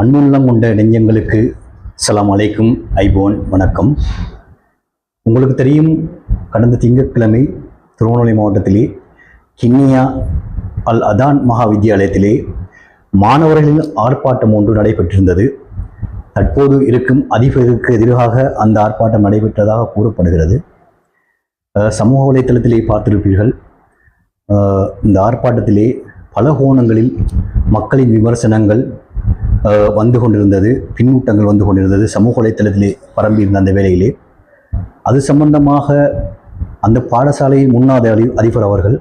அன்புள்ளம் கொண்ட நெஞ்சங்களுக்கு சலாம் அலைக்கும் ஐபோன் வணக்கம். உங்களுக்கு தெரியும் கடந்த திங்கட்கிழமை திருவண்ணாமலை மாவட்டத்திலே கிண்ணியா அல் அதான் மகா வித்தியாலயத்திலே மாணவர்களின் ஆர்ப்பாட்டம் ஒன்று நடைபெற்றிருந்தது. தற்போது இருக்கும் அதிபருக்கு எதிராக அந்த ஆர்ப்பாட்டம் நடைபெற்றதாக கூறப்படுகிறது. சமூக வலைத்தளத்திலே பார்த்திருப்பீர்கள். இந்த ஆர்ப்பாட்டத்திலே பல கோணங்களில் மக்களின் விமர்சனங்கள் வந்து கொண்டிருந்தது பின்னூட்டங்கள் வந்து கொண்டிருந்தது சமூக வலைத்தளத்திலே பரம்பியிருந்த அந்த வேலையிலே. அது சம்பந்தமாக அந்த பாடசாலையின் முன்னாள் அதி- அதிபர் அவர்கள்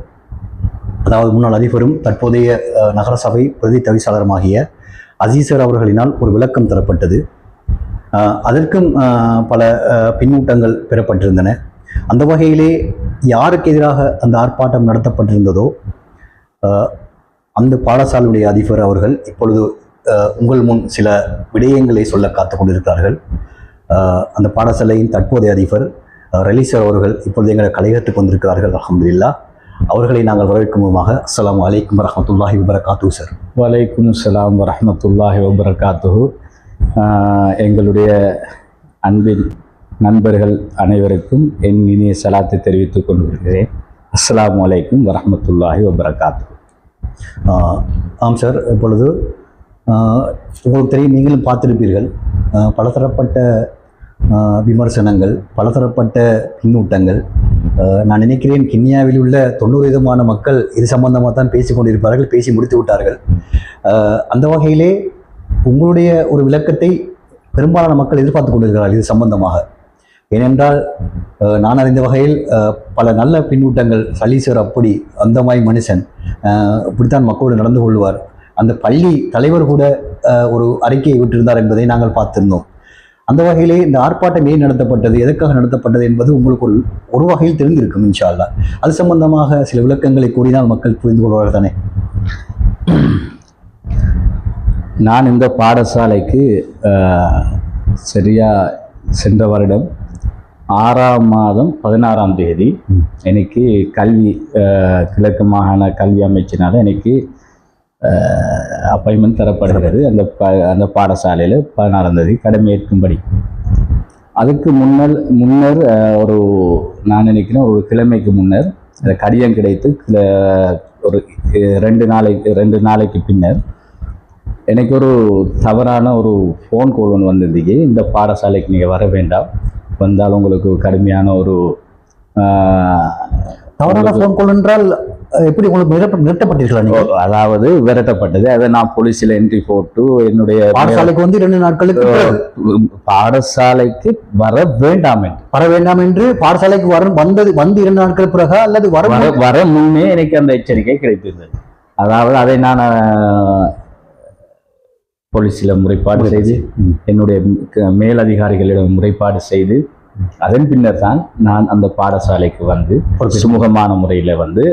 அதாவது முன்னாள் அதிபரும் தற்போதைய நகரசபை பிரதி தவிசாளருமாகிய அசீசர் அவர்களினால் ஒரு விளக்கம் தரப்பட்டது. அதற்கும் பல பின்னூட்டங்கள் பெறப்பட்டிருந்தன. அந்த வகையிலே யாருக்கு எதிராக அந்த ஆர்ப்பாட்டம் நடத்தப்பட்டிருந்ததோ அந்த பாடசாலையுடைய அதிபர் அவர்கள் இப்பொழுது உங்கள் முன் சில விடயங்களை சொல்ல காத்து கொண்டிருக்கிறார்கள் அந்த பாடசாலையின் தற்போதைய அதிபர் ரலீசர் அவர்கள் இப்பொழுது எங்களை கலையத்துக்கு வந்திருக்கிறார்கள் அல்ஹம்துலில்லாஹ் அவர்களை நாங்கள் வரவேற்கும் முகமாக அஸ்ஸலாமு அலைக்கும் வரஹ்மத்துல்லாஹி வபரகாத்து சார். வலைக்கும் சலாம் வரஹமத்துல்லாஹி வபரகாத்துஹு. ஆஹ் எங்களுடைய அன்பின் நண்பர்கள் அனைவருக்கும் என் இனிய சலாத்தை தெரிவித்துக் கொண்டிருக்கிறேன் அஸ்ஸலாமு அலைக்கும் வரஹமத்துல்லாஹி வபரகாத்துஹு. ஆஹ் ஆம் சார். இப்பொழுது உங்களுக்கு தெரியும் நீங்களும் பார்த்திருப்பீர்கள். பலதரப்பட்ட விமர்சனங்கள் பலதரப்பட்ட பின்னூட்டங்கள். நான் நினைக்கிறேன் கிண்ணியாவில் உள்ள தொண்ணூறு விதமான மக்கள் இது சம்பந்தமாக தான் பேசி கொண்டிருப்பார்கள் பேசி முடித்து விட்டார்கள். அந்த வகையிலே உங்களுடைய ஒரு விளக்கத்தை பெரும்பாலான மக்கள் எதிர்பார்த்து கொண்டிருக்கிறார்கள் இது சம்பந்தமாக. ஏனென்றால் நான் அறிந்த வகையில் பல நல்ல பின்னூட்டங்கள் சலீஸ்வர் அப்படி அந்த மாதிரி மனுஷன் இப்படித்தான் மக்களோடு நடந்து கொள்வார். அந்த பள்ளி தலைவர் கூட ஒரு அறிக்கையை விட்டிருந்தார் என்பதை நாங்கள் பார்த்திருந்தோம். அந்த வகையிலே இந்த ஆர்ப்பாட்டம் ஏன் நடத்தப்பட்டது எதற்காக நடத்தப்பட்டது என்பது உங்களுக்கு ஒரு ஒரு வகையில் தெரிந்திருக்கும் இன்ஷா அல்லாஹ் அது சம்பந்தமாக சில விளக்கங்களை கூறினால் மக்கள் புரிந்து கொள்வார்கள் தானே? நான் இந்த பாடசாலைக்கு சரியா சென்ற வருடம் ஆறாம் மாதம் பதினாறாம் தேதி. எனக்கு கல்வி கிழக்கு மாகாண கல்வி அமைச்சினால எனக்கு அப்பாயின்மெண்ட் தரப்படுகிறது. அந்த அந்த பாடசாலையில் பதினாறாம் தேதி கடமையேற்கும்படி அதுக்கு முன்னர் முன்னர் ஒரு நான் நினைக்கிறேன் ஒரு கிழமைக்கு முன்னர் அந்த கடிதம் கிடைத்து கிள- ஒரு ரெண்டு நாளைக்கு ரெண்டு நாளைக்கு பின்னர் எனக்கு ஒரு தவறான ஒரு ஃபோன் கால் ஒன்று வந்திருந்தீங்க இந்த பாடசாலைக்கு நீங்கள் வர வேண்டாம். வந்தால் உங்களுக்கு கடுமையான ஒரு தவறான ஃபோன் கால் என்றால் எப்படி உங்களுக்கு மிரட்ட- மிரட்டப்பட்டீர்களா நீங்கள் அதாவது விரட்டப்பட்டது. அதை நான் போலீஸில் என்ட்ரி போட்டு என்னுடைய பாடசாலைக்கு வந்து இரண்டு நாட்களுக்கு பாடசாலைக்கு வர வேண்டாம் என்று. வர வேண்டாம் என்று பாடசாலைக்கு வர வந்தது வந்து இரண்டு நாட்கள் பிறகா அல்லது வர வர முன்னே எனக்கு அந்த எச்சரிக்கை கிடைத்திருந்தது. அதாவது அதை நான் போலீஸில் முறைப்பாடு செய்து. என்னுடைய மேலதிகாரிகளிடம் முறைப்பாடு செய்து அதன் பின்னர் தான் நான் அந்த பாடசாலைக்கு வந்து ஒரு சுமூகமான முறையில் வந்து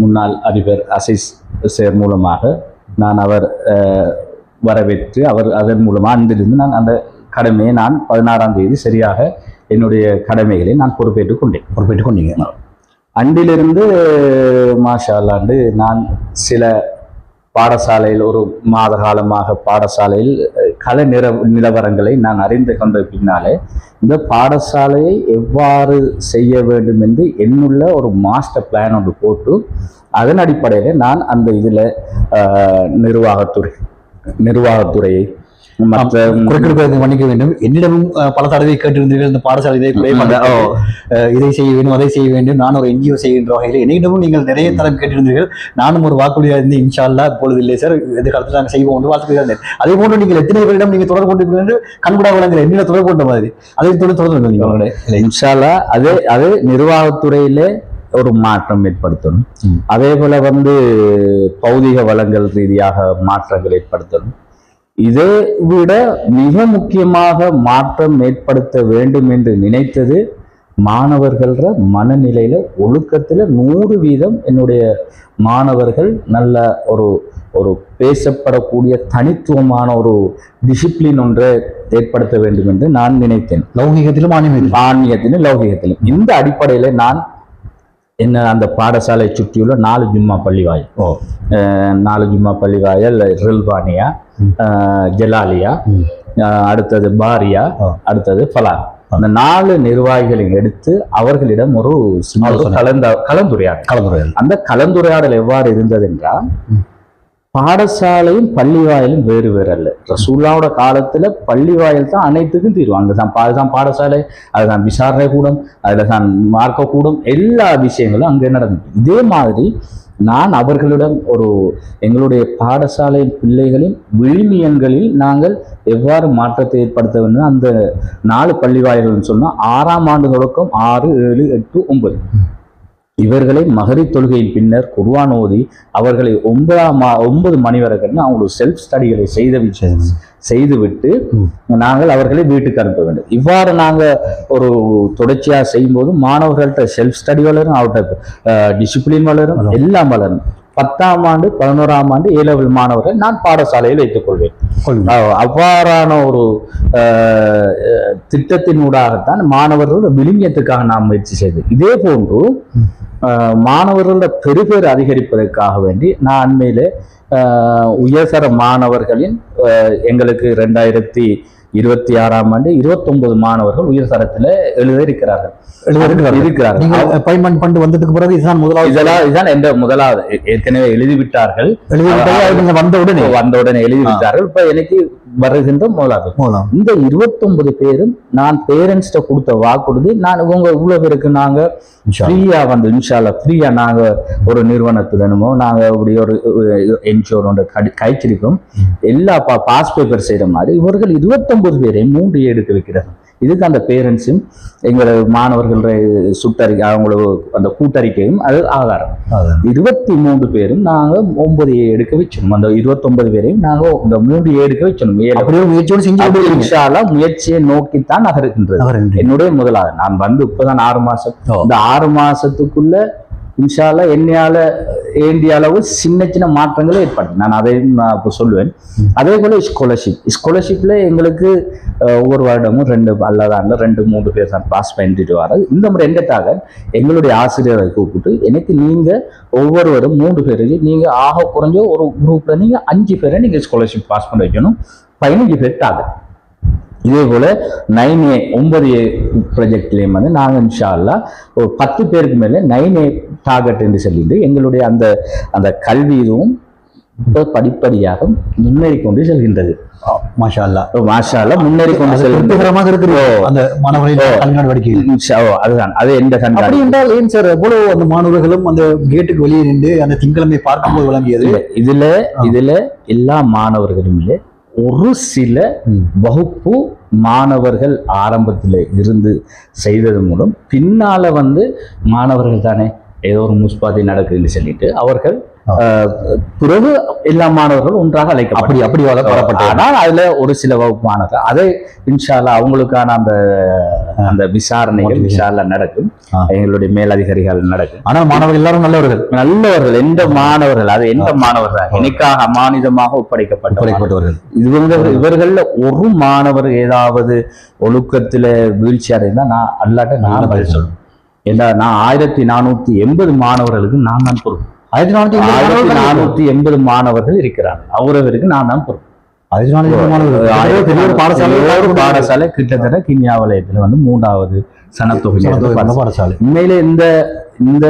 முன்னாள் அதிபர் அசிஸ் சேர் மூலமாக நான் அவர் வரவேற்று அவர் அதன் மூலமாக அன்றிலிருந்து நான் அந்த கடமையை நான் பதினாறாம் தேதி சரியாக என்னுடைய கடமைகளை நான் பொறுப்பேற்றுக் கொண்டேன். பொறுப்பேற்றுக் கொண்டீங்க. அன்றிலிருந்து மாஷா அல்லாண்டு நான் சில பாடசாலையில் ஒரு மாத காலமாக பாடசாலையில் கல கள நிற நிலவரங்களை நான் அறிந்து கொண்ட பின்னாலே இந்த பாடசாலையை எவ்வாறு செய்ய வேண்டும் என்று என்னுள்ள ஒரு மாஸ்டர் பிளான் ஒன்று போட்டு அதன் அடிப்படையில் நான் அந்த இதில் நிர்வாகத்துறை நிர்வாகத்துறையை மற்ற மன்னிக்க வேண்டும். என்னிடமும் பல தடவை கேட்டிருந்தீர்கள் இந்த பாடசாலை இதை. அஹ், இதை செய்ய வேண்டும் அதை செய்ய வேண்டும். நான் ஒரு என்ஜிஓ செய்கின்ற வகையில் என்னிடமும் நீங்கள் நிறைய தரம் கேட்டிருந்தீர்கள் நானும் ஒரு வாக்குறுதியாக இருந்து இன்ஷா அல்லாஹ் இப்பொழுது இல்லை சார். எதிர்காலத்தில் நாங்கள் செய்வோம் என்று வாழ்த்துக்கள் அதே போன்று நீங்கள் எத்தனை பேரிடம் நீங்கள் தொடர்பு கொண்டு என்று கண்கூடா வழங்கல. என்னிடம் தொடர்பு கொண்ட மாதிரி. அதை தொடர்ந்து தொடர்ந்து நீங்கள். இன்ஷால்லா அதே அது நிர்வாகத்துறையிலே ஒரு மாற்றம் ஏற்படுத்தணும். அதே போல வந்து பௌதிக வளங்கள் ரீதியாக மாற்றங்கள் ஏற்படுத்தணும். இதை விட மிக முக்கியமாக மாற்றம் ஏற்படுத்த வேண்டும் என்று நினைத்தது மாணவர்கள மனநிலையில ஒழுக்கத்துல நூறு வீதம் என்னுடைய மாணவர்கள் நல்ல ஒரு ஒரு பேசப்படக்கூடிய தனித்துவமான ஒரு டிசிப்ளின் ஒன்றை ஏற்படுத்த வேண்டும் என்று நான் நினைத்தேன். லௌகிகத்திலும் ஆன்மீகத்திலும் ஆன்மீகத்திலும் லௌகிகத்திலும். இந்த அடிப்படையில நான் என்ன அந்த பாடசாலை சுற்றியுள்ள நாலு ஜும்மா பள்ளிவாயல். ஓ. நாலு ஜும்மா பள்ளிவாயல் ரில்வானியா ஜலாலியா அடுத்தது பாரியா. அடுத்தது ஃபலான். அந்த நாலு நிர்வாகிகளை எடுத்து அவர்களிடம் ஒரு. கலந்த கலந்துரையாடல். கலந்துரையாடல். அந்த கலந்துரையாடல் எவ்வாறு இருந்தது என்றால். பாடசாலையும் பள்ளிவாயலும் வேறு வேறு அல்ல. ரசூல்லாவோட காலத்துல பள்ளிவாயல் தான் அனைத்துக்கும் தீர்வு. அங்கதான் பா- அதுதான் பாடசாலை அதுதான் விசாரணை கூடம் அதில் தான் மார்க்க கூடம் எல்லா விஷயங்களும் அங்கே நடந்தது இதே மாதிரி நான் அவர்களிடம் ஒரு எங்களுடைய பாடசாலை பிள்ளைகளின் விழுமியங்களில் நாங்கள் எவ்வாறு மாற்றத்தை ஏற்படுத்த வேண்டும்? அந்த நாலு பள்ளிவாயல்கள் சொன்னால் ஆறாம் ஆண்டு தொடக்கம் ஆறு ஏழு எட்டு ஒன்பது. இவர்களை மகரி தொழுகையின் பின்னர் குர்ஆன் ஓதி அவர்களை ஒன்பதாம் ஒன்பது மணி வரைக்கும் அவங்களுக்கு செல்ஃப் ஸ்டடிகளை செய்து சரி. செய்துவிட்டு. நாங்கள் அவர்களை வீட்டுக்கு அனுப்ப வேண்டும் இவ்வாறு நாங்க ஒரு தொடர்ச்சியா செய்யும்போது மாணவர்கள்ட்ட செல்ஃப் ஸ்டடி வளரும் அவர்கிட்ட டிசிப்ளின் வளரும். எல்லாம் வளரும் பத்தாம் ஆண்டு பதினோராம் ஆண்டு ஏ லெவல் மாணவர்கள் நான் பாடசாலையில் வைத்துக் கொள்வேன் அவ்வாறான ஒரு திட்டத்தினூடாகத்தான் மாணவர்களோட விழுமியத்துக்காக நாம் முயற்சி செய்து இதே போன்று மாணவர்களோட பெருபேர் அதிகரிப்பதற்காக வேண்டி நான் அண்மையிலே உயர்தர மாணவர்களின் எங்களுக்கு ரெண்டாயிரத்தி இருபத்தி ஆறாம் ஆண்டு இருபத்தொன்பது மாணவர்கள் உயர்தரத்தில் எழுத இருக்கிறார்கள். இருக்கிறார்கள் அப்பாயின்மெண்ட் பண்ணிட்டு வந்ததுக்கு பிறகு இதுதான் முதலாவது இதெல்லாம் இதுதான் எந்த முதலாவது. ஏற்கனவே எழுதிவிட்டார்கள். எழுதிவிட்டது நீங்க வந்த உடனே. வந்த உடனே எழுதிவிட்டார்கள். இப்ப எனக்கு வருகின்ற போலாம் இந்த 29 பேரும் நான் பேரண்ட்ஸ்ட கொடுத்த வாக்குறுதி நான் உங்க இவ்வளவு பேருக்கு நாங்க ஃப்ரீயா வந்து இன்ஷால்லா ஃப்ரீயா நாங்க ஒரு நிறுவனத்துடனுமோ நாங்க இப்படி ஒரு என்ஜிஓ கைச்சிருக்கோம் எல்லா பாஸ் பேப்பர் செய்யற மாதிரி இவர்கள் 29 பேரையும் மூன்று எடுக்க வைக்கிறார்கள். இதுக்கு அந்த பேரண்ட்ஸும் எங்களோட மாணவர்கள் சுட்டறிக்கை அவங்களோட அந்த கூட்டறிக்கையும் அது ஆதாரம். இருபத்தி மூன்று பேரும் நாங்க ஒன்பது எடுக்க வச்சிடணும் அந்த இருபத்தொன்பது பேரையும் நாங்க இந்த மூன்று எடுக்க ஒரு முயற்சியோடு செஞ்சு அப்படி கொண்டிருக்கீங்க. இன்ஷா அல்லாஹ் முயற்சியை நோக்கித்தான் நகருகின்றது. என்னுடைய முதலாவது நான் வந்து இப்பதான் ஆறு மாசம். இந்த ஆறு மாசத்துக்குள்ள இன்ஷால்லா என்னையால ஏந்திய அளவு சின்ன சின்ன மாற்றங்களே ஏற்படும் நான் அதையும் நான் இப்போ சொல்லுவேன். அதே போல ஸ்காலர்ஷிப் ஸ்காலர்ஷிப்ல எங்களுக்கு ஒவ்வொரு வருடமும் ரெண்டு அல்லதாண்டில் ரெண்டு மூன்று பேர் தான் பாஸ் பண்ணிட்டு வர இந்த முறை எண்டட்டாக எங்களுடைய ஆசிரியரை கூப்பிட்டு எனக்கு நீங்க ஒவ்வொருவரும் மூன்று பேருக்கு நீங்க ஆக குறைஞ்ச ஒரு குரூப்ல நீங்க அஞ்சு பேரை நீங்க ஸ்காலர்ஷிப் பாஸ் பண்ண வைக்கணும். பதினஞ்சு பேர் டார்கெட் இதே போல நைன் ஏ ஒன்பது ஏ ப்ராஜெக்ட்லேயும் வந்து நாங்கள் இன்ஷா அல்லாஹ் ஒரு பத்து பேருக்கு மேலே நைன் ஏ டார்கெட் என்று சொல்லிட்டு எங்களுடைய அந்த அந்த கல்வி இதுவும் படிப்படியாக முன்னேறி கொண்டு செல்கின்றது. மாஷா அல்லா இப்ப மாஷா அல்லாஹ் முன்னேறி கொண்டு திருப்திகரமாக இருக்குது அந்த அல்லாஹ் அதுதான். அது எந்த கண்காணி என்றால் ஏன் சார் எவ்வளவு அந்த மாணவர்களும் அந்த கேட்டுக்கு வெளியே நின்று அந்த திங்கிழமை பார்க்கும்போது விளங்கியது? இல்ல, இதுல இதுல எல்லா மாணவர்களும் ஒரு சில. வகுப்பு மாணவர்கள் ஆரம்பத்தில் இருந்து செய்தது மூலம் பின்னால வந்து மாணவர்கள் தானே ஏதோ ஒரு முஸ்பாதி நடக்குதுன்னு சொல்லிட்டு அவர்கள் பிறகு எல்லா மாணவர்களும் ஒன்றாக அப்படி அழைக்கப்படி அப்படி வளர்க்கப்பட்ட ஆனால் அதுல ஒரு சில வகுப்பு மாணவர்கள் அதை இன்ஷால்லா அவங்களுக்கான அந்த அந்த விசாரணைகள். இன்ஷால்லா நடக்கும். எங்களுடைய மேலதிகாரிகள் நடக்கும். ஆனால் மாணவர்கள் எல்லாரும் நல்லவர்கள். நல்லவர்கள் எந்த மாணவர்கள் அது எந்த மாணவர்கள் எனக்காக அமானிதமாக ஒப்படைக்கப்பட்ட ஒப்படைக்கப்பட்டவர்கள். இவங்க இவர்கள்ல ஒரு மாணவர் ஏதாவது ஒழுக்கத்துல வீழ்ச்சி அடைந்தா நான் அல்லாட்ட நான் பதில் சொல்லுவேன் ஏன்னா நான் ஆயிரத்தி நானூத்தி எண்பது மாணவர்களுக்கு நான் தான் பொறுப்பு. ஆயிரத்தி நானூத்தி எண்பது மாணவர்கள் இருக்கிறாங்க அவரவருக்கு நான் தான் பொறுப்பு. பாடசாலை கிட்டத்தட்ட கிண்ணியா வலயத்துல வந்து மூன்றாவது சனத்தொகை பாடசாலை. உண்மையிலே இந்த இந்த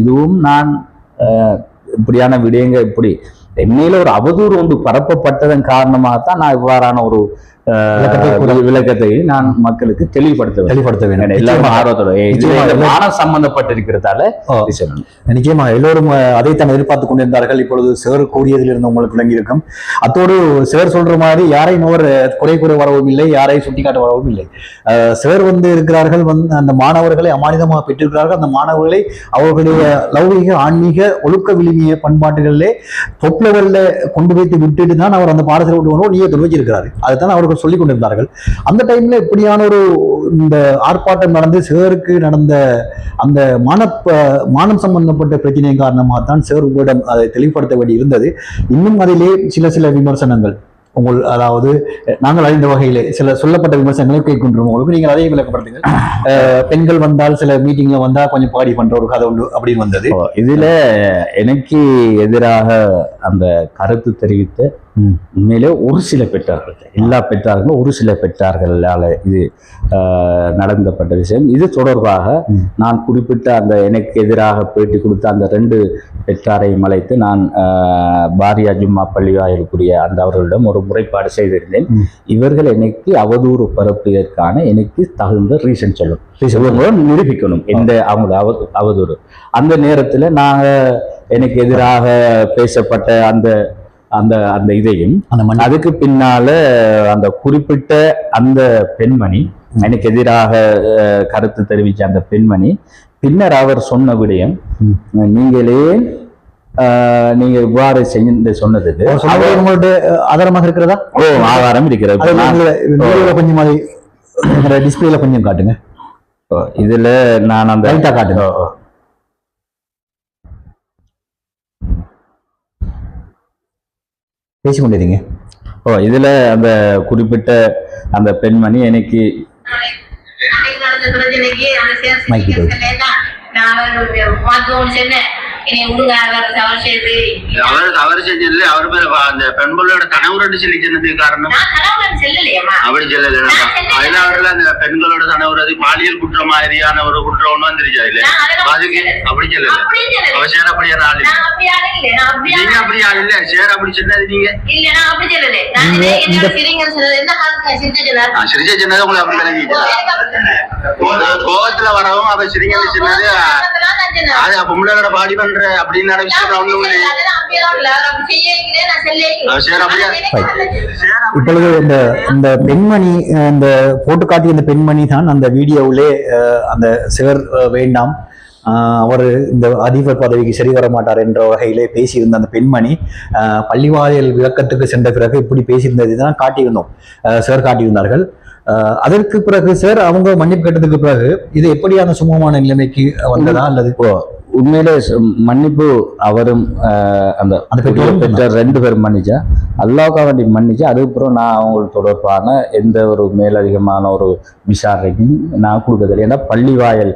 இதுவும் நான் இப்படியான விடயங்க இப்படி எண்மையில ஒரு அவதூறு ஒன்று பரப்பப்பட்டதன் காரணமாகத்தான் நான் இவ்வாறான ஒரு விளக்கத்தை நான் மக்களுக்கு தெளிவுபடுத்த தெளிவுபடுத்த வேண்டும். எல்லாரும். ஆர்வத்தோட மானம் சம்பந்தப்பட்டிருக்கிறதால. நிச்சயமா எல்லோரும் அதைத்தான் எதிர்பார்த்து கொண்டிருந்தார்கள். இப்பொழுது சேர் கூறியதிலிருந்து உங்களுக்கு விளங்கி இருக்கும் அத்தோடு சேர் சொல்ற மாதிரி யாரையும் அவர் குறை கூற வரவும் இல்லை யாரையும் சுட்டிக்காட்ட வரவும் இல்லை. சேர் வந்து இருக்கிறார்கள் வந்து அந்த மாணவர்களை அமானிதமாக பெற்றிருக்கிறார்கள். அந்த மாணவர்களை அவர்களுடைய லௌகிக ஆன்மீக ஒழுக்க விழுமிய பண்பாட்டுகளிலே தொப் லெவல்ல கொண்டு வைத்து விட்டுட்டு தான் அவர் அந்த பாடத்தில் விட்டு வரணும் நீயே வச்சிருக்கிறாரு அதுதான் அவர்கள் சொல்லிக் கொண்டிருந்தார்கள் அந்த டைம்ல இப்படியான ஒரு இந்த ஆர்ப்பாட்டம் நடந்து சேருக்கு நடந்த அந்த மான மானம் சம்பந்தப்பட்ட பிரச்சனையின் காரணமாக தான் சேர் உங்களிடம் அதை தெளிவுபடுத்த வேண்டி இருந்தது. இன்னும் அதிலே சில சில விமர்சனங்கள். உங்கள் அதாவது நாங்கள் அறிந்த வகையிலே சில சொல்லப்பட்ட விமர்சனங்களை கேட்கின்றோம். உங்களுக்கு நீங்கள் அதையும் விளக்கப்படுத்துங்க பெண்கள் வந்தால் சில மீட்டிங்ல வந்தா கொஞ்சம் பாடி பண்ற ஒரு கதை உண்டு அப்படின்னு வந்தது. இதுல எனக்கு எதிராக அந்த கருத்து தெரிவித்த. உண்மையிலே ஒரு சில பெற்றார்கள். எல்லா பெற்றார்களும் ஒரு சில பெற்றார்களால இது நடந்தப்பட்ட விஷயம். இது தொடர்பாக. நான் குறிப்பிட்ட அந்த எனக்கு எதிராக பேட்டி கொடுத்த அந்த ரெண்டு பெற்றாரையும் அழைத்து நான் பாரியா ஜும்மா பள்ளிவாயலுக்குரிய அந்த அவர்களிடம் ஒரு முறைப்பாடு செய்திருந்தேன். இவர்கள் எனக்கு அவதூறு பரப்பியதற்கான எனக்கு தகுந்த ரீசன் இவங்க நிரூபிக்கணும். எந்த அவங்க அவ- அவதூறு. அந்த நேரத்தில் நாங்கள் எனக்கு எதிராக பேசப்பட்ட அந்த அந்த அந்த இதையும். அதுக்கு பின்னால அந்த குறிப்பிட்ட அந்த பெண்மணி எனக்கு எதிராக கருத்து தெரிவித்த அந்த பெண்மணி பின்னர் அவர் சொன்ன விடயம். நீங்களே நீங்க இவ்வாறு செஞ்சு சொன்னதுக்கு அஹ், ஆதாரமாக இருக்கிறதா? ஓ ஆதாரம் இருக்கிறது. கொஞ்சம் அதை டிஸ்பிளேல கொஞ்சம் காட்டுங்க. இதுல நான் அந்த லைட்டா காட்டுங்க ஓ, ஓ. பேசி கொண்டிருங்க ஓ இதுல அந்த குறிப்பிட்ட அந்த பெண்மணி எனக்கு நான் சொன்னேன் அவர் அவர் தவறு செஞ்சதுல அவர் மேல அந்த பெண்களோட கணவரோடு சொல்லி சொன்னதுக்கு காரணம். அப்படி சொல்லல அதுல அவர்ல அந்த பெண்களோட கணவர் பாலியல் குற்றம் மாதிரியான ஒரு குற்றம் ஒண்ணு வந்துருச்சு அதெல்லாம் அதுக்கு அப்படி சொல்லல. அவ சேர அப்படியான ஆள் இல்ல. இல்லை நீங்க அப்படி ஆள் இல்ல. சேர அப்படி சொன்னது நீங்க. இல்ல சொன்னது சிரிச்ச சொன்னது உங்களுக்கு அப்படி விளங்கிட்டு கோவத்துல வரவும் அவ சிரிங்கன்னு சொன்னது அது பொம்பளையோட பாடி பண்ற அப்படின்னு சேர சேர. இப்பொழுது இந்த இந்த பெண்மணி இந்த போட்டு காட்டிய இந்த பெண்மணி தான் அந்த வீடியோவிலே அந்த சிவர் வேண்டாம் அவர் இந்த அதிபர் பதவிக்கு சரி வர மாட்டார் என்ற வகையிலே பேசியிருந்த அந்த பெண்மணி பள்ளிவாயல் விளக்கத்துக்கு சென்ற பிறகு இப்படி பேசியிருந்தது தான் காட்டியிருந்தோம். சிலர் காட்டியிருந்தார்கள். அஹ், அதற்கு பிறகு சார் அவங்க மன்னிப்பு கேட்டதுக்கு பிறகு இது எப்படியான சுமூகமான நிலைமைக்கு வந்ததா அல்லது ஓ, உண்மையிலே மன்னிப்பு அவரும் அந்த பெற்ற ரெண்டு பேரும் மன்னிச்சா அல்லாவுக்கா வேண்டி மன்னிச்சு அதுக்கப்புறம் நான் அவங்களுக்கு தொடர்பான எந்த ஒரு மேலதிகமான ஒரு விசாரணைக்கும் நான் கொடுக்கறதில்லை. ஏன்னா பள்ளிவாயல்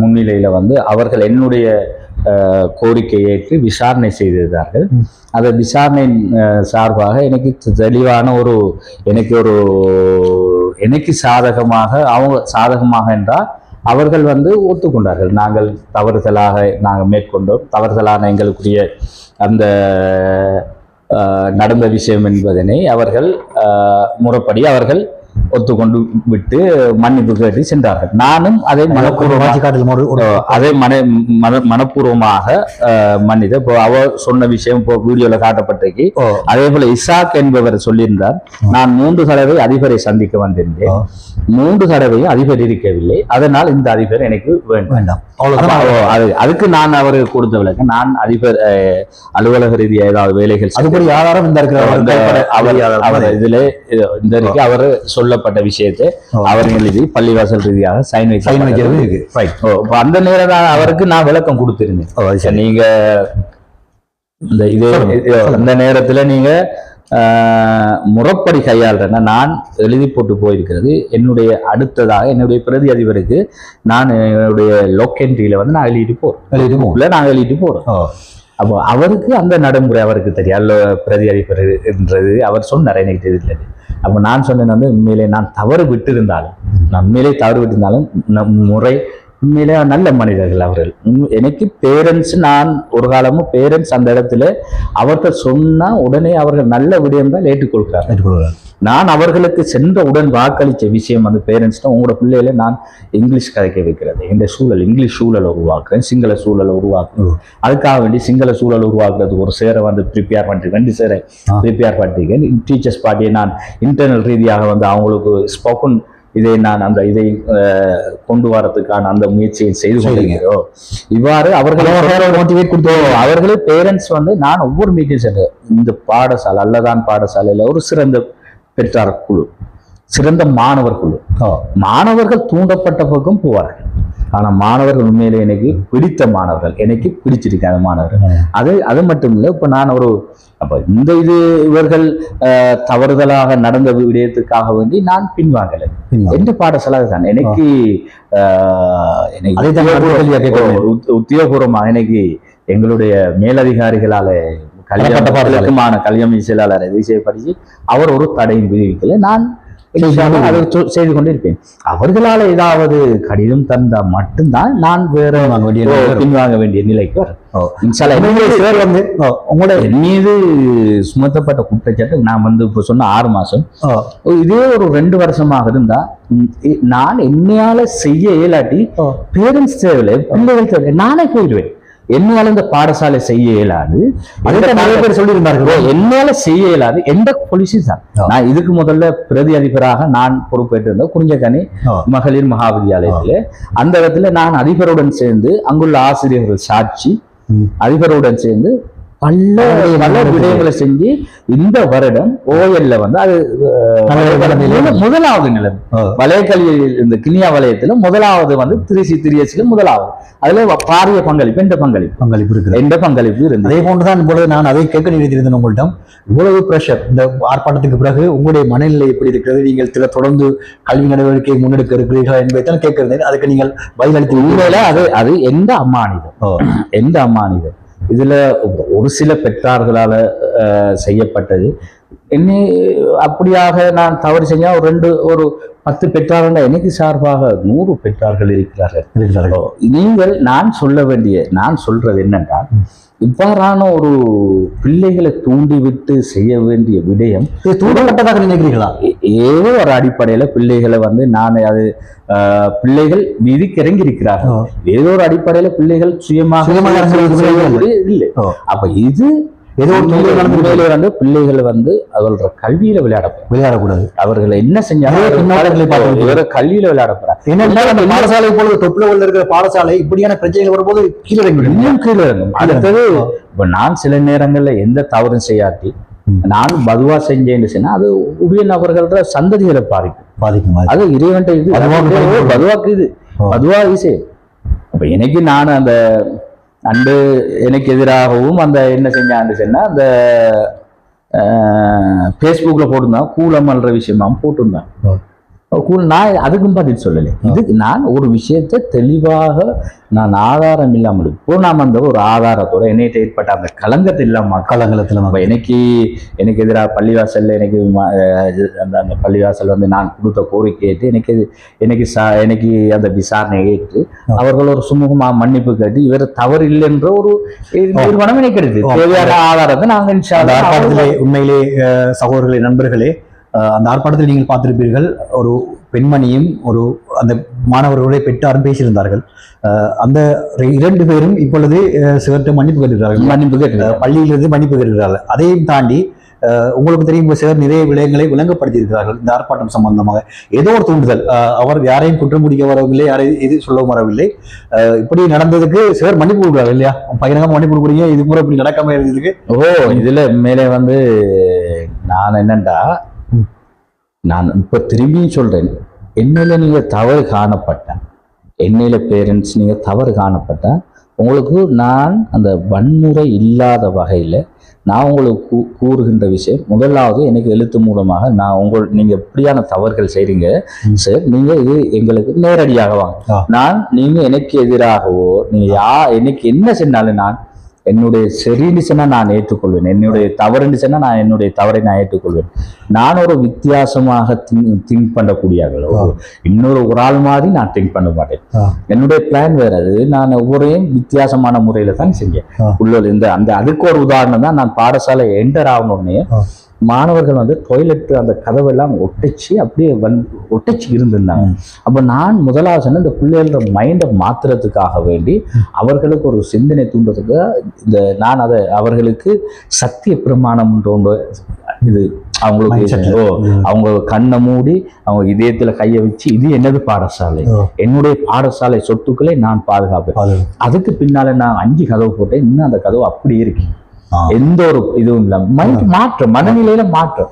முன்னிலையில வந்து அவர்கள் என்னுடைய கோரிக்கையை ஏற்று விசாரணை செய்திருந்தார்கள். அந்த விசாரணை சார்பாக எனக்கு தெளிவான ஒரு எனக்கு ஒரு எனக்கு சாதகமாக அவங்க சாதகமாக என்றால் அவர்கள் வந்து ஒத்துக்கொண்டார்கள். நாங்கள் தவறுதலாக நாங்கள் மேற்கொண்டோம். தவறுதலான எங்களுக்குரிய அந்த நடந்த விஷயம் என்பதனை அவர்கள் முறப்படி முறைப்படி அவர்கள் ஒத்துக்கொண்டு விட்டு மன்னிப்பு கேட்டு சென்றார்கள். நானும் அதை மனப்பூர்வமாக அதை மன மன மனப்பூர்வமாக அஹ், மன்னித்து இப்போ அவர் சொன்ன விஷயம் இப்போ வீடியோல காட்டப்பட்டிருக்கு. அதே போல இசாக் என்பவர் சொல்லியிருந்தார் நான் மூன்று தடவை அதிபரை சந்திக்க வந்திருந்தேன். மூன்று தடவையும் அதிபர் இருக்கவில்லை. அதனால் இந்த அதிபர் எனக்கு வேண்டும். அதுக்கு நான் அவருக்கு கொடுத்த விளக்கம். நான் அதிபர் அலுவலக ரீதியாக ஏதாவது வேலைகள் ஆதாரம் இந்த அவர். இதுல இது- இந்த அவர் சொல்லப்பட்ட விஷயத்தை. அவர் எழுதி பள்ளிவாசல் ரீதியாக சைன் வைக்க சைன் வைக்கிறது இருக்கு ரைட் அந்த நேரம் அவருக்கு நான் விளக்கம் கொடுத்திருந்தேன். நீங்க இந்த இது இந்த நேரத்துல நீங்க முறைப்படி கையாளுறேன்னா நான் எழுதி போட்டு போயிருக்கிறது. என்னுடைய அடுத்ததாக என்னுடைய பிரதி அதிபருக்கு நான் என்னுடைய லொக்கென்ட்ரியில வந்து நான் எழுதிட்டு போறேன். எழுதிட்டு. உள்ள நான் எழுதிட்டு போறேன். அப்போ அவருக்கு அந்த நடைமுறை அவருக்கு தெரியும். அல்ல பிரதி அதிபர் என்றது அவர் சொன்னார் எனக்கு தெரியல அப்போ நான் சொன்னேன் வந்து உண்மையிலே நான் தவறு விட்டிருந்தாலும் நான் உண்மையிலே தவறு விட்டிருந்தாலும் நம் முறை உண்மையிலே நல்ல மனிதர்கள் அவர்கள். எனக்கு பேரண்ட்ஸ் நான் ஒரு காலமும் பேரண்ட்ஸ் அந்த இடத்துல அவர்கள் சொன்னால் உடனே அவர்கள் நல்ல விடயம் தான் ஏற்றுக்கொள்கிறார் ஏற்றுக்கொள்கிறார் நான் அவர்களுக்கு சென்றவுடன் வாக்களித்த விஷயம் அந்த பேரண்ட்ஸ் தான். உங்களோட பிள்ளைகளை நான் இங்கிலீஷ் கதைக்க வைக்கிறது. இந்த சூழல்? இங்கிலீஷ் சூழலை உருவாக்குறேன். சிங்கள சூழலை உருவாக்குறேன். அதுக்காக வேண்டி சிங்கள சூழல் உருவாக்குறதுக்கு ஒரு சேரை வந்து ப்ரிப்பேர் பண்ணிட்டு ரெண்டு சேரை. ப்ரிப்பேர் பண்ணிருக்கேன் டீச்சர்ஸ் பார்ட்டியை நான் இன்டர்னல் ரீதியாக வந்து அவங்களுக்கு ஸ்போக்கன் இதை நான் அந்த இதை கொண்டு வரதுக்கான அந்த முயற்சியை செய்து கொண்டிருக்கிறோம் இவ்வாறு அவர்கள் மோட்டிவேட் கொடுத்து அவர்களே பேரண்ட்ஸ் வந்து நான் ஒவ்வொரு மீட்டிங் சென்றேன் இந்த பாடசாலை அல்லதான் பாடசாலையில ஒரு சிறந்த பெற்றார் குழு. சிறந்த மாணவர் குழு. மாணவர்கள் தூண்டப்பட்ட பக்கம் போவார்கள். ஆனா மாணவர்கள் உண்மையிலே எனக்கு பிடித்த மாணவர்கள். எனக்கு பிடிச்சிருக்கு அந்த மாணவர்கள் அது அது மட்டும் இல்லை இப்ப நான் ஒரு அப்ப இந்த இது இவர்கள் அஹ், தவறுதலாக நடந்த விடயத்துக்காக வேண்டி நான் பின்வாங்கலை. பின்வாங்க. எந்த பாடசாலை தான். எனக்கு உத்தியோகபூர்வமாக எனக்கு எங்களுடைய மேலதிகாரிகளால. கல்யாணமான கல்யாண செயலாளர் இது செய்யப்படுச்சு அவர் ஒரு தடையும் விதிக்கல நான் அதை செய்து கொண்டிருப்பேன். அவர்களால் ஏதாவது கடிதம் தந்தா மட்டும்தான் நான் வேற பின்வாங்க வேண்டிய. பின்வாங்க வேண்டிய நிலைக்கு வரும். உங்களோட மீது சுமத்தப்பட்ட குற்றச்சாட்டு நான் வந்து இப்போ சொன்ன ஆறு மாசம். இதே ஒரு ரெண்டு வருஷமாக இருந்தா நான் என்னையால செய்ய இயலாட்டி. பேரண்ட்ஸ் தேவையில்லை பிள்ளைகள் தேவை நானே போயிடுவேன். என்னையால இந்த பாடசாலை செய்ய இயலாது? நிறைய பேர் சொல்லியிருந்தார்கள். என்னால செய்ய இயலாது. எந்த பொலிசி தான். நான் இதுக்கு முதல்ல பிரதி அதிபராக நான் பொறுப்பேற்று இருந்தேன் குறிஞ்சக்கனி. மகளிர் மகாவித்யாலயத்துல. அந்த இடத்துல நான் அதிபருடன் சேர்ந்து அங்குள்ள ஆசிரியர்கள் சாட்சி. அதிபருடன் சேர்ந்து பல பல விடயங்களை செஞ்சு இந்த வருடம் ஓஎல்ல வந்து அது முதலாவது நிலைமை. வலயக்கல்வி இந்த கினியா வலயத்துல முதலாவது வந்து த்ரீ சி த்ரீ எஸ்ல முதலாவது. அதுல பாரிய பங்களிப்பு எந்த பங்களிப்பு? பங்களிப்பு இருக்குது எந்த பங்களிப்பு இருந்தது? அதே போன்றுதான் இப்பொழுது நான் அதை கேட்க நினைத்திருந்தேன் உங்கள்கிட்ட. இவ்வளவு பிரஷர் இந்த ஆர்ப்பாட்டத்துக்கு பிறகு உங்களுடைய மனநிலை எப்படி இருக்கிறது? நீங்கள் தில தொடர்ந்து கல்வி நடவடிக்கை முன்னெடுக்க இருக்கிறீர்களா என்பதைத்தான் கேட்க இருந்தேன். அதுக்கு நீங்கள் பதிலளித்து உண்மையில அது அது எந்த அம்மானிதம். எந்த அம்மானிதம்? இதில் ஒரு சில பெற்றார்களால் செய்யப்பட்டது. என்னை அப்படியாக நான் தவறு செஞ்சா ஒரு ரெண்டு ஒரு பத்து பெற்றார்கள் எனக்கு சார்பாக நூறு பெற்றார்கள் இருக்கிறார்கள். இருக்கிறார்கள். நீங்கள் நான் சொல்ல வேண்டிய நான் சொல்றது என்னன்னா இவ்வாறான ஒரு பிள்ளைகளை தூண்டிவிட்டு செய்ய வேண்டிய விடயம் தூண்டப்பட்டதாக நினைக்கிறீர்களா? ஏதோ ஒரு அடிப்படையில பிள்ளைகளை வந்து நான் அது ஆஹ், பிள்ளைகள் விதிக்கு இறங்கி இருக்கிறார்கள். ஏதோ ஒரு அடிப்படையில பிள்ளைகள் சுயமாக இல்லை. அப்ப இது ஏதோ ஒரு உண்மையிலே வந்து பிள்ளைகள் வந்து அவர்கள கல்வியில விளையாட. விளையாடக்கூடாது அவர்கள் என்ன செஞ்சாலும் இவர கல்வியில விளையாட போறாங்க அந்த பாடசாலை போல தொப்புல உள்ள இருக்கிற பாடசாலை இப்படியான பிரச்சனைகள் வரும்போது கீழே இறங்கி விடும். இன்னும் கீழே இறங்கும் அடுத்தது இப்ப நான் சில நேரங்கள்ல எந்த தவறும் செய்யாட்டி. நான் பதுவா செஞ்சேன்னு சொன்னா அது உரிய நபர்களோட சந்ததிகளை பாதிக்கும் பாதிக்கும் அது. இறைவன்ட்ட இது பதுவாக்கு இது. பதுவா இது அப்ப எனக்கு நான் அந்த அண்டு எனக்கு எதிராகவும் அந்த என்ன செஞ்சான்னு சொன்னா அந்த ஃபேஸ்புக்கில் போட்டிருந்தான். கூலமல்ற விஷயமா போட்டிருந்தான். நான் அதுக்கும் பதில் சொல்லலை. இது நான் ஒரு விஷயத்தை தெளிவாக நான் ஆதாரம் இல்லாமல் இப்போ நாம் அந்த ஒரு ஆதாரத்தோட என்னைட்ட ஏற்பட்ட அந்த கலங்கத்தை இல்லாம காலங்களத்தில் அப்ப எனக்கு எனக்கு எதிராக பள்ளிவாசல்ல எனக்கு அந்த அந்த பள்ளிவாசல் வந்து நான் கொடுத்த கோரிக்கை ஏற்று எனக்கு எனக்கு சா எனக்கு அந்த விசாரணை ஏற்று அவர்கள் ஒரு சுமூகமா மன்னிப்பு கேட்டு இவர் தவறு இல்லைன்ற ஒரு நிறுவனம் எனக்கு கிடைத்தது. ஓ. தேவையான ஆதாரத்தை நாங்கள் உண்மையிலே சகோதரர்களே நண்பர்களே அந்த ஆர்ப்பாட்டத்தில் நீங்கள் பார்த்திருப்பீர்கள் ஒரு பெண்மணியும் ஒரு அந்த மாணவர்களுடைய பெற்றாரும் பேசியிருந்தார்கள். அந்த இரண்டு பேரும் இப்பொழுது சிவர்கிட்ட மன்னிப்பு கேட்டிருக்கிறார்கள். மன்னிப்பு கேட்டு அஹ், பள்ளியிலிருந்து மன்னிப்பு கேட்டிருக்கிறார்கள். அதையும் தாண்டி உங்களுக்கு தெரியும் சிலர் நிறைய விடயங்களை விளங்கப்படுத்தி இருக்கிறார்கள் இந்த ஆர்ப்பாட்டம் சம்பந்தமாக. ஏதோ ஒரு தூண்டுதல். அவர் யாரையும் குற்றம் பிடிக்க வரவில்லை யாரையும் இது சொல்லவும் வரவில்லை. இப்படி நடந்ததுக்கு சிலர் மன்னிப்பு கொடுக்குறாங்க இல்லையா? பகிரங்கமா மன்னிப்பு கொடுக்குறீங்க இது முறை இப்படி நடக்காம இருந்ததுக்கு. ஓ இதுல மேலே வந்து நான் என்னண்டா நான் இப்ப திரும்பியும் சொல்றேன். என்னையில நீங்க தவறு காணப்பட்ட என்னையில பேரண்ட்ஸ் நீங்க தவறு காணப்பட்டா உங்களுக்கு நான் அந்த வன்முறை இல்லாத வகையில நான் உங்களுக்கு கூ- கூறுகின்ற விஷயம் முதலாவது எனக்கு எழுத்து மூலமாக நான் உங்கள் நீங்க எப்படியான தவறுகள் செய்றீங்க சார் நீங்க இது எங்களுக்கு நேரடியாக வாங்க. நான் நீங்க எனக்கு எதிராகவோ நீங்க யா எனக்கு என்ன செஞ்சாலும் நான் என்னுடைய சரின்னு சொன்னா நான் ஏற்றுக்கொள்வேன். என்னுடைய தவறுன்னு சொன்னா நான் என்னுடைய தவறை நான் ஏற்றுக்கொள்வேன். நான் ஒரு வித்தியாசமாக திங்க் ஒரு- இன்னொரு ஒரு ஆள் மாதிரி நான் திங்க் பண்ண மாட்டேன். என்னுடைய பிளான் வேற அது. நான் ஒவ்வொரையும் வித்தியாசமான முறையில தான் செஞ்சேன். ஆ. உள்ள இந்த அந்த அதுக்கு ஒரு உதாரணம் தான் நான் பாடசாலை என்டர் ஆகணுன்னே ஆ. மாணவர்கள் வந்து டொய்லெட் அந்த கதவெல்லாம் ஒட்டிச்சு அப்படியே வந்து ஒட்டிச்சு இருந்திருந்தாங்க அப்ப நான் முதலாவது சொன்ன இந்த பிள்ளைகளோட மைண்டை மாத்துறதுக்காக வேண்டி அவர்களுக்கு ஒரு சிந்தனை தூண்டுறதுக்கு இந்த நான் அதை அவர்களுக்கு சத்திய பிரமாணம் ஒன்று இது அவங்களுக்கு. அவங்க கண்ணை மூடி அவங்க இதயத்துல கையை வச்சு இது என்னது பாடசாலை. என்னுடைய பாடசாலை சொத்துக்களை நான் பாதுகாப்பேன் அது அதுக்கு பின்னால நான் அஞ்சு கதவு போட்டேன் இன்னும் அந்த கதவு அப்படியே இருக்கு. எந்த ஒரு இதுவும் மைண்ட் மாற்றம் மனநிலையில மாற்றம்.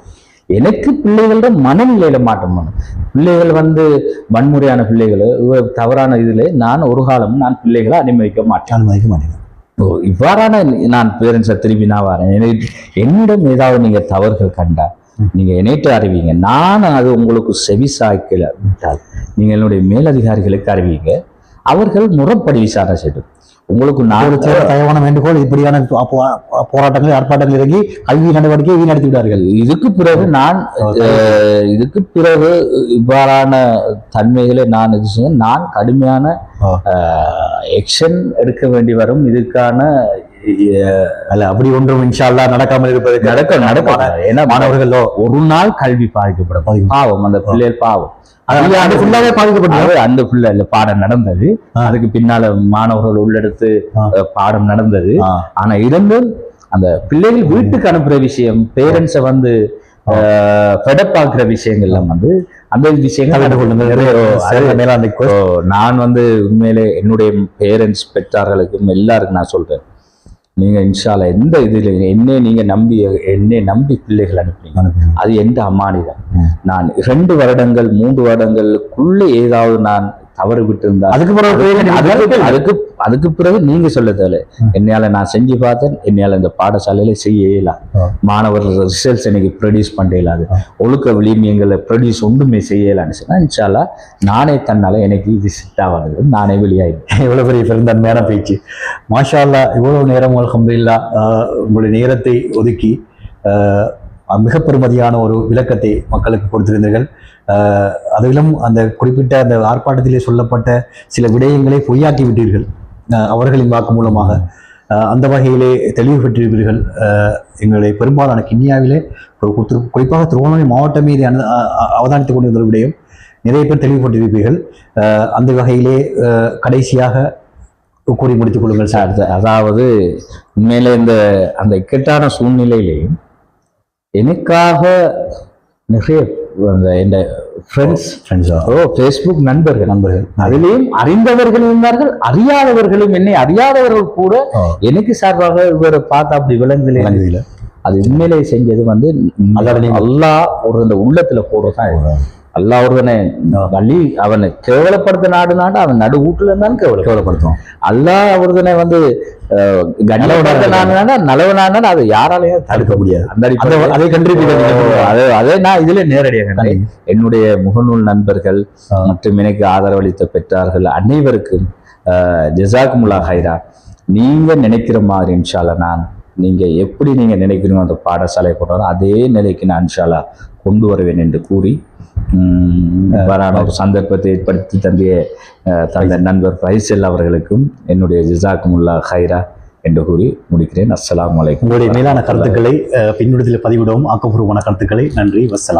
எனக்கு பிள்ளைகளோட மனநிலையில மாற்றம் வேணும். பிள்ளைகள் வந்து வன்முறையான பிள்ளைகள் தவறான இதுல நான் ஒரு காலம் நான் பிள்ளைகளை அனுமதிக்க மாட்டேன். அனுமதிக்க மாட்டேங்க. ஓ, இவ்வாறான நான் பேரண்ட்ஸை திரும்பி நான் வரேன். என்னிடம் ஏதாவது நீங்க தவறுகள் கண்டா நீங்க என்னைட்டு அறிவிங்க. நான் அது உங்களுக்கு செவி சாய்க்கல விட்டால் நீங்க என்னுடைய மேலதிகாரிகளுக்கு அறிவிங்க. அவர்கள் முறைப்படி விசாரணை செய்யும் உங்களுக்கு நான் ஒரு சில தயவான வேண்டுகோள் இப்படியான போராட்டங்கள் ஆர்ப்பாட்டங்கள் இறங்கி கல்வி நடவடிக்கையை வீணடித்து விட்டார்கள் இதுக்கு பிறகு நான் இதுக்கு பிறகு இவ்வாறான தன்மைகளை நான் இது செய்ய நான் கடுமையான. எக்ஷன் எடுக்க வேண்டி வரும். இதுக்கான அல்ல அப்படி ஒன்றும் இன்ஷா அல்லாஹ் நடக்காமல் இருப்பதற்கு நடக்க நடக்க ஏன்னா மாணவர்களோ ஒரு நாள் கல்வி பாதிக்கப்படும். பாவம் அந்த பிள்ளைகள் பாவம். அந்த ஃபுல்லாவே பாதிக்கப்பட்டது அது அந்த புள்ள இல்ல பாடம் நடந்தது. அதுக்கு பின்னால மாணவர்கள் உள்ளெடுத்து பாடம் நடந்தது. ஆனா இருந்தும் அந்த பிள்ளைகள் வீட்டுக்கு அனுப்புற விஷயம் பேரண்ட்ஸை வந்து பெடப்பாக்குற விஷயங்கள்லாம் வந்து அந்த விஷயங்கள் நான் வந்து உண்மையிலே என்னுடைய பேரண்ட்ஸ் பெற்றார்களுக்கும் எல்லாருக்கும் நான் சொல்றேன். நீங்க இன்ஷால்ல எந்த இதுல என்னை நீங்க நம்பி என்னை நம்பி பிள்ளைகள் அனுப்புங்க. அது எந்த அம்மானிதான் ம். நான் இரண்டு வருடங்கள் மூன்று வருடங்களுக்குள்ள ஏதாவது நான் தவறு விட்டு இருந்தா அதுக்கு பிறகு அதுக்கு அதுக்கு அதுக்கு பிறகு நீங்க சொல்ல தேவை என்னையால நான் செஞ்சு பார்த்தேன் என்னையால இந்த பாடசாலையில செய்ய இயலாது ஆ. மாணவர் ரிசல்ட்ஸ் எனக்கு ப்ரொடியூஸ் பண்ண இயலாது ஒழுக்க விளிமியங்களை ப்ரொடியூஸ் ஒன்றுமே செய்ய இயலான்னு சொன்னா இன்ஷால்லா நானே தன்னால எனக்கு இது ஆகாது. நானே வெளியாயிடும். எவ்வளவு பெரிய பெருந்தன்மையான பேச்சு. மாஷா அல்லா இவ்வளவு நேரம் அல்ஹம்துலில்லா ஆஹ், உங்களுடைய நேரத்தை ஒதுக்கி மிக பெருமதியான ஒரு விளக்கத்தை மக்களுக்கு கொடுத்திருந்தீர்கள். அதிலும் அந்த குறிப்பிட்ட அந்த ஆர்ப்பாட்டத்திலே சொல்லப்பட்ட சில விடயங்களை பொய்யாக்கி விட்டீர்கள். அவர்களின் வாக்கு மூலமாக. அந்த வகையிலே தெளிவு பெற்றிருப்பீர்கள். எங்களுடைய பெரும்பாலான கிண்ணியாவிலே ஒரு குறிப்பாக திருவண்ணாமலை மாவட்டம் மீது அவதானித்துக் கொண்டிருந்த விடயம். நிறைய பேர் தெளிவுபட்டிருப்பீர்கள் அந்த வகையிலே கடைசியாக கூறி முடித்துக் கொள்ளுங்கள் சார். அதாவது உண்மையிலே இந்த அந்த இக்கட்டான சூழ்நிலையிலேயும் எனக்காக நிறைய அந்த என் ஃப்ரெண்ட்ஸ் ஃப்ரெண்ட்ஸா ஓ ஃபேஸ்புக் நண்பர்கள். நண்பர்கள். அதிலேயும் அறிந்தவர்கள் இருந்தார்கள் அறியாதவர்களும் என்னை அறியாதவர்கள் கூட. எனக்கு சார்பாக இவரை பார்த்து அப்படி விளங்கல. அது உண்மையிலே செஞ்சது வந்து அல்லாஹ் ஒரு இந்த உள்ளத்துல போடுறதான் இது. அல்லாஹ் ஒருவனை வள்ளி அவனை கேவலப்படுத்த நாடு நாடு அவன் நடு வீட்டுல இருந்தாலும் கேவலம் கேவலப்படுத்தும் அல்லாஹ் ஒருவனை வந்து நல்லவனாண்டா அது யாராலையும் தடுக்க முடியாது அதை அடிப்படையில் அதை நான் இதுல நேரடியாக. என்னுடைய முகநூல் நண்பர்கள். மற்றும் எனக்கு ஆதரவளித்த பெற்றார்கள் அனைவருக்கும் ஜெசாக்குமுல்லா ஹைரா நீங்க நினைக்கிற மாதிரி இன்ஷால்லா நான் நீங்க எப்படி நீங்க நினைக்கிறீங்க அந்த பாடசாலை கொண்டு அதே நிலைக்கு நான் இன்ஷால்லா கொண்டு வருவேன் என்று கூறி உம், இவ்வாறான ஒரு சந்தர்ப்பத்தை ஏற்படுத்தி தந்திய தந்த நண்பர் ஃபைசல் அவர்களுக்கும் என்னுடைய ஜிசாக்குமுல்லா ஹைரா என்று கூறி முடிக்கிறேன். அஸ்ஸலாமு அலைக்கும். உங்களுடைய மேலான கருத்துக்களை அஹ், பின்னூட்டத்தில் பதிவிடவும். ஆக்கப்பூர்வமான கருத்துக்களை. நன்றி. வசலாம்